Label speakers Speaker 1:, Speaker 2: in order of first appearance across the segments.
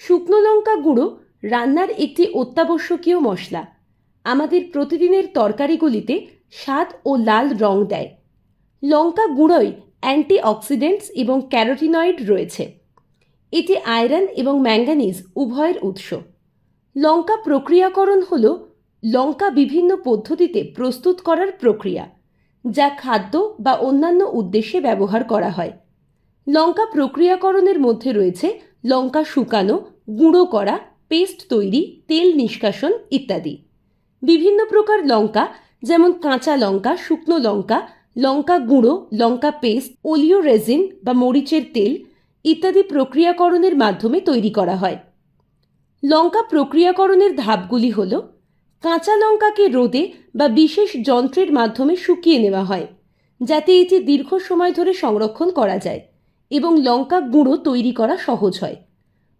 Speaker 1: শুকনো লঙ্কা গুঁড়ো রান্নার একটি অত্যাবশ্যকীয় মশলা। আমাদের প্রতিদিনের তরকারিগুলিতে স্বাদ ও লাল রং দেয়। লঙ্কা গুঁড়োয় অ্যান্টিঅক্সিডেন্টস এবং ক্যারোটিনয়েড রয়েছে। এটি আয়রন এবং ম্যাঙ্গানিজ উভয়ের উৎস। লঙ্কা প্রক্রিয়াকরণ হল লঙ্কা বিভিন্ন পদ্ধতিতে প্রস্তুত করার প্রক্রিয়া, যা খাদ্য বা অন্যান্য উদ্দেশ্যে ব্যবহার করা হয়। লঙ্কা প্রক্রিয়াকরণের মধ্যে রয়েছে লঙ্কা শুকানো, গুঁড়ো করা, পেস্ট তৈরি, তেল নিষ্কাশন ইত্যাদি। বিভিন্ন প্রকার লঙ্কা, যেমন কাঁচা লঙ্কা, শুকনো লঙ্কা লঙ্কা গুঁড়ো, লঙ্কা পেস্ট, ওলিও রেজিন বা মরিচের তেল ইত্যাদি প্রক্রিয়াকরণের মাধ্যমে তৈরি করা হয়। লঙ্কা প্রক্রিয়াকরণের ধাপগুলি হল, কাঁচা লঙ্কাকে রোদে বা বিশেষ যন্ত্রের মাধ্যমে শুকিয়ে নেওয়া হয়, যাতে এটি দীর্ঘ সময় ধরে সংরক্ষণ করা যায় এবং লঙ্কা গুঁড়ো তৈরি করা সহজ হয়।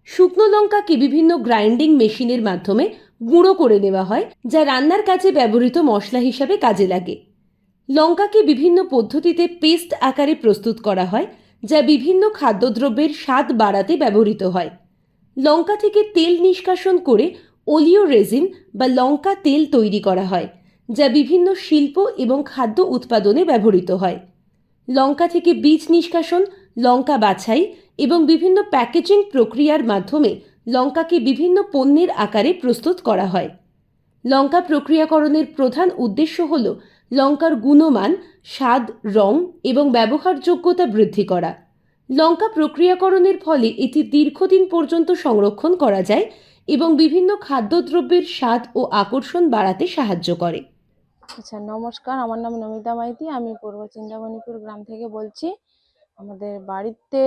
Speaker 1: শুকনো লঙ্কাকে বিভিন্ন গ্রাইন্ডিং মেশিনের মাধ্যমে গুঁড়ো করে নেওয়া হয়, যা রান্নার কাজে ব্যবহৃত মশলা হিসাবে কাজে লাগে। লঙ্কাকে বিভিন্ন পদ্ধতিতে পেস্ট আকারে প্রস্তুত করা হয়, যা বিভিন্ন খাদ্যদ্রব্যের স্বাদ বাড়াতে ব্যবহৃত হয়। লঙ্কা থেকে তেল নিষ্কাশন করে ওলিও রেজিন বা লঙ্কা তেল তৈরি করা হয়, যা বিভিন্ন শিল্প এবং খাদ্য উৎপাদনে ব্যবহৃত হয়। লঙ্কা থেকে বীজ নিষ্কাশন, লঙ্কা বাছাই এবং বিভিন্ন প্যাকেজিং প্রক্রিয়ার মাধ্যমে লঙ্কাকে বিভিন্ন পণ্যের আকারে প্রস্তুত করা হয়। লঙ্কা প্রক্রিয়াকরণের প্রধান উদ্দেশ্য হল লঙ্কার গুণমান, স্বাদ, রং এবং ব্যবহারযোগ্যতা বৃদ্ধি করা। লঙ্কা প্রক্রিয়াকরণের ফলে এটি দীর্ঘদিন পর্যন্ত সংরক্ষণ করা যায় এবং বিভিন্ন খাদ্যদ্রব্যের স্বাদ ও আকর্ষণ বাড়াতে সাহায্য করে।
Speaker 2: আচ্ছা নমস্কার। আমার নাম নমিতা মাইতি। আমি পূর্ব চিন্তামণিপুর গ্রাম থেকে বলছি, আমাদের বাড়িতে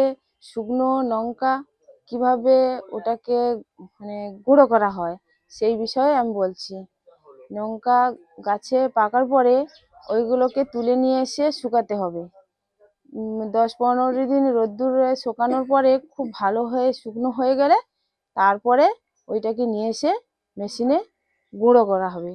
Speaker 2: শুকনো লঙ্কা কীভাবে ওটাকে মানে গুঁড়ো করা হয় সেই বিষয়ে আমি বলছি। লঙ্কা গাছে পাকার পরে ওইগুলোকে তুলে নিয়ে এসে শুকাতে হবে। দশ পনেরো দিন রোদ্দুরে শুকানোর পরে খুব ভালো হয়ে শুকনো হয়ে গেলে তারপরে ওইটাকে নিয়ে এসে মেশিনে গুঁড়ো করা হবে।